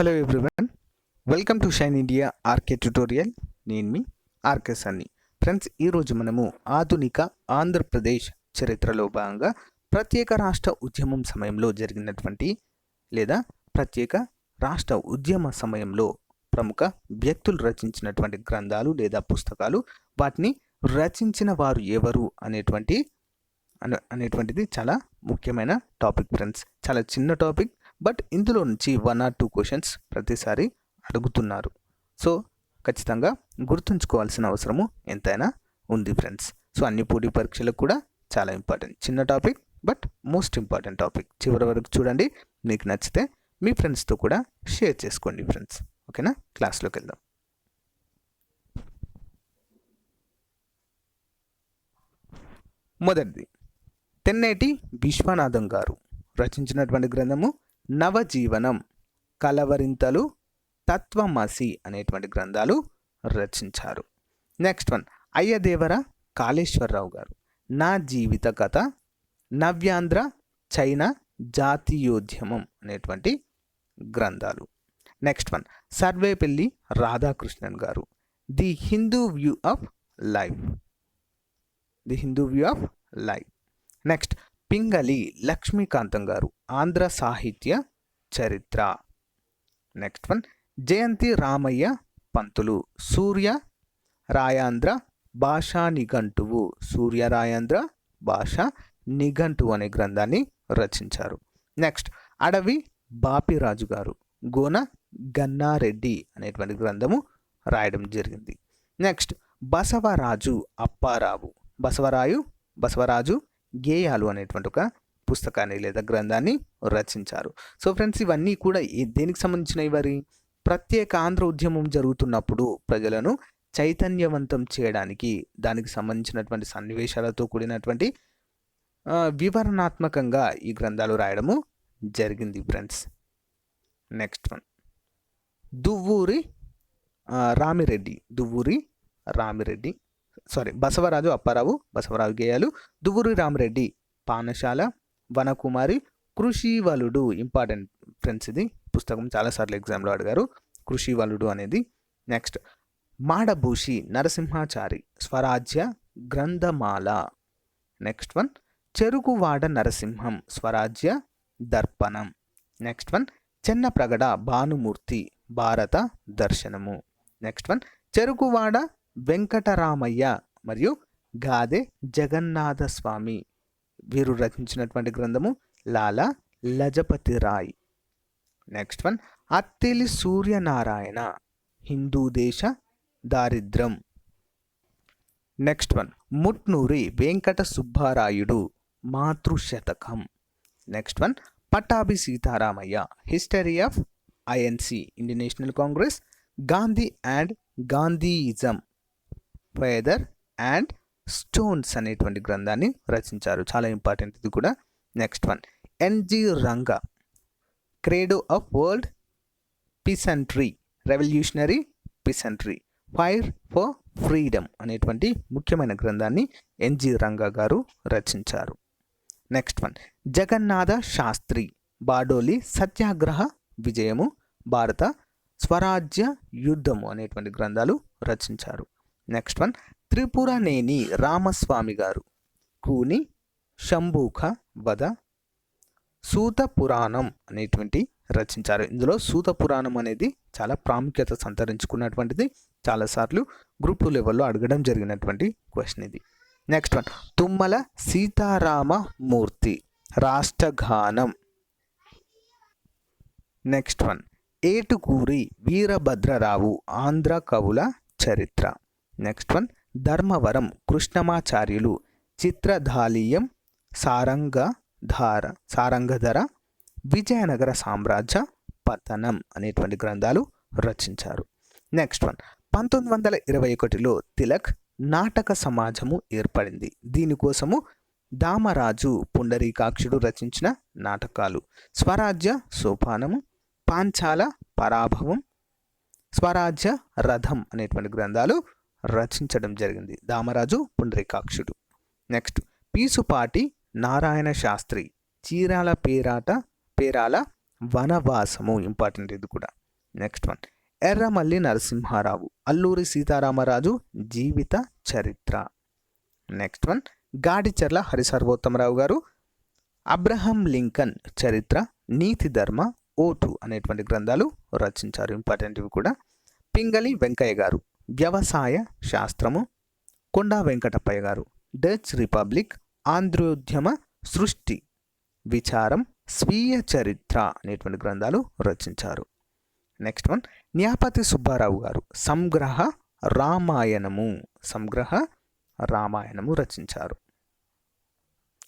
Hello everyone welcome to Shine India RK tutorial నేను మీ RK సన్ని friends ఈరోజు మనము ఆధునిక ఆంధ్రప్రదేశ్ చరిత్రలో భాగంగా ప్రత్యేక రాష్ట్ర ఉద్యమం సమయంలో జరిగినటువంటి లేదా ప్రత్యేక రాష్ట్ర ఉద్యమ సమయంలో ప్రముఖ వ్యక్తులు రచించినటువంటి గ్రంథాలు లేదా పుస్తకాలు వాటిని రచించిన వారు ఎవరు అనేటువంటి అనే- అనేటువంటిది చాలా ముఖ్యమైన టాపిక్ ఫ్రెండ్స్ చాలా చిన్న టాపిక్ బట్ ఇందులో నుంచి వన్ ఆర్ టూ క్వశ్చన్స్ ప్రతిసారి అడుగుతున్నారు. సో ఖచ్చితంగా గుర్తుంచుకోవాల్సిన అవసరము ఎంతైనా ఉంది ఫ్రెండ్స్. సో అన్ని పోటీ పరీక్షలకు కూడా చాలా ఇంపార్టెంట్. చిన్న topic but most important topic. చివరి వరకు చూడండి మీకు నచ్చితే మీ ఫ్రెండ్స్తో కూడా షేర్ చేసుకోండి ఫ్రెండ్స్. ఓకేనా? క్లాస్లోకి వెళ్దాం. మొదటిది తెన్నేటి విశ్వనాథం గారు రచించినటువంటి గ్రంథము నవజీవనం కలవరింతలు తత్వమసి అనేటువంటి గ్రంథాలు రచించారు. నెక్స్ట్ వన్ అయ్యదేవర కాళేశ్వరరావు గారు. నా జీవిత కథ నవ్యాంధ్ర చైనా జాతీయోద్యమం అనేటువంటి గ్రంథాలు. నెక్స్ట్ వన్ సర్వేపల్లి రాధాకృష్ణన్ గారు. The Hindu view of life. The Hindu view of life. Next Pingali Lakshmikantam గారు. ఆంధ్ర సాహిత్య చరిత్ర. Next one Jayanti Ramayya Pantulu. సూర్య రాయాంధ్ర భాషా నిఘంటువు. సూర్య రాయాంధ్ర భాష నిఘంటువు అనే గ్రంథాన్ని రచించారు. నెక్స్ట్ అడవి బాపిరాజు గారు. గోన గన్నారెడ్డి అనేటువంటి గ్రంథము రాయడం జరిగింది. నెక్స్ట్ బసవరాజు అప్పారావు. బసవరాయు బసవరాజు గేయాలు అనేటువంటి ఒక పుస్తకాన్ని లేదా గ్రంథాన్ని రచించారు. సో ఫ్రెండ్స్ ఇవన్నీ కూడా దేనికి సంబంధించినవి వారి ప్రత్యేక ఆంధ్ర ఉద్యమం జరుగుతున్నప్పుడు ప్రజలను చైతన్యవంతం చేయడానికి దానికి సంబంధించినటువంటి సన్నివేశాలతో కూడినటువంటి వివరణాత్మకంగా ఈ గ్రంథాలు రాయడము జరిగింది friends. Next one. Duvvuri Ramireddy Duvvuri Ramireddy. Sorry Basavaraju Apparao Basavaraju గేయాలు దువ్వూరి రామరెడ్డి పానశాల వనకుమారి కృషివలుడు ఇంపార్టెంట్ ఫ్రెండ్స్ ఇది. పుస్తకం చాలాసార్లు ఎగ్జామ్లో అడిగారు. కృషివలుడు అనేది next Madabhushi Narasimhachari Swarajya Granthamala. Next one Cheruvada Narasimham Swarajya Darpanam. Next one Chennapragada Bhanumurthy Bharata Darshanamu. Next one Cherukuvada Venkataramayya మరియు గాదె జగన్నాథ స్వామి వీరు రచించినటువంటి గ్రంథము Lala Lajpati Rai. Next one Attili Suryanarayana Hindu Desa Daridram. Next one Mutnuri Venkata Subbarayudu Matrusatakam. Next one Pattabhi Sitaramayya history of INC Indian national congress Gandhi and Gandhism. Feather and stones అనేటువంటి గ్రంథాన్ని రచించారు. చాలా important ఇది కూడా. Next one. N G Ranga credo of world peasantry revolutionary peasantry fire for freedom అనేటువంటి ముఖ్యమైన గ్రంథాన్ని N G Ranga గారు రచించారు. Next one. జగన్నాథ శాస్త్రి బాడోలి సత్యాగ్రహ విజయము భారత స్వరాజ్య యుద్ధము అనేటువంటి గ్రంథాలు రచించారు. నెక్స్ట్ వన్ త్రిపురనేని రామస్వామి గారు. కూని శంభూఖ వద సూత పురాణం అనేటువంటి రచించారు. ఇందులో సూత పురాణం అనేది చాలా ప్రాముఖ్యత సంతరించుకున్నటువంటిది. చాలాసార్లు గ్రూప్ టూ లెవెల్లో అడగడం జరిగినటువంటి క్వశ్చన్ ఇది. Next one Tummala Seetarama Murthy. Rashtraganam. Next one Etukuri Veerabhadrarao Andhra Kavula Charitra. Next one Dharmavaram Krishnamacharyulu Chitranaleeyam Sarangadhara Sarangadhara Vijayanagara Samrajya Patanam అనేటువంటి గ్రంథాలు రచించారు. నెక్స్ట్ వన్ పంతొమ్మిది వందల ఇరవై ఒకటిలో తిలక్ నాటక సమాజము ఏర్పడింది. దీనికోసము దామరాజు పుండరీకాక్షుడు రచించిన నాటకాలు స్వరాజ్య సోపానము పాంచాల పరాభవం స్వరాజ్య రథం అనేటువంటి గ్రంథాలు రచించడం జరిగింది. దామరాజు పుండరీకాక్షుడు. నెక్స్ట్ పీసుపాటి నారాయణ శాస్త్రి. చీరాల పేరాట పేరాల వనవాసము ఇంపార్టెంట్ ఇది కూడా. Next one Erramalli Narasimharao. Alluri Sitaramaraju జీవిత చరిత్ర. నెక్స్ట్ వన్ గాడిచెర్ల హరిసర్వోత్తమరావు గారు. అబ్రహం లింకన్ చరిత్ర నీతి ధర్మ ఓటు అనేటువంటి గ్రంథాలు రచించారు. ఇంపార్టెంట్ ఇవి కూడా. పింగళి వెంకయ్య గారు. వ్యవసాయ శాస్త్రము కొండా వెంకటప్పయ్య గారు. డచ్ రిపబ్లిక్ ఆంధ్రోద్యమ సృష్టి విచారం స్వీయ చరిత్ర అనేటువంటి గ్రంథాలు రచించారు. నెక్స్ట్ వన్ న్యాపతి సుబ్బారావు గారు సంగ్రహ రామాయణము సంగ్రహ రామాయణము రచించారు.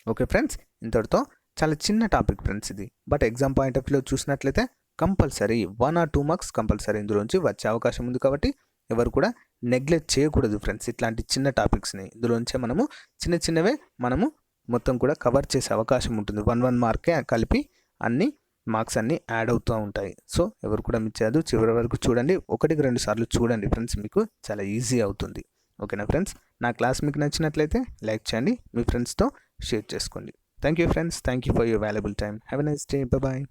ఓకే ఫ్రెండ్స్ ఇంతటితో చాలా చిన్న టాపిక్ ఫ్రెండ్స్ ఇది. బట్ ఎగ్జామ్ పాయింట్ ఆఫ్ వ్యూలో చూసినట్లయితే compulsory one or two marks compulsory ఇందులోంచి వచ్చే అవకాశం ఉంది కాబట్టి ఎవరు కూడా నెగ్లెక్ట్ చేయకూడదు ఫ్రెండ్స్ ఇట్లాంటి చిన్న టాపిక్స్ని ఇందులోంచే మనము చిన్న చిన్నవే మనము మొత్తం కూడా కవర్ చేసే అవకాశం ఉంటుంది. వన్ వన్ మార్కే కలిపి అన్ని మార్క్స్ అన్నీ యాడ్ అవుతూ ఉంటాయి. సో ఎవరు కూడా మిస్ చేయదు చివరి వరకు చూడండి. ఒకటికి రెండు సార్లు చూడండి ఫ్రెండ్స్ మీకు చాలా ఈజీ అవుతుంది. ఓకేనా ఫ్రెండ్స్ నా క్లాస్ మీకు నచ్చినట్లయితే లైక్ చేయండి. మీ ఫ్రెండ్స్తో షేర్ చేసుకోండి. Thank you friends thank you for your valuable time have a nice day bye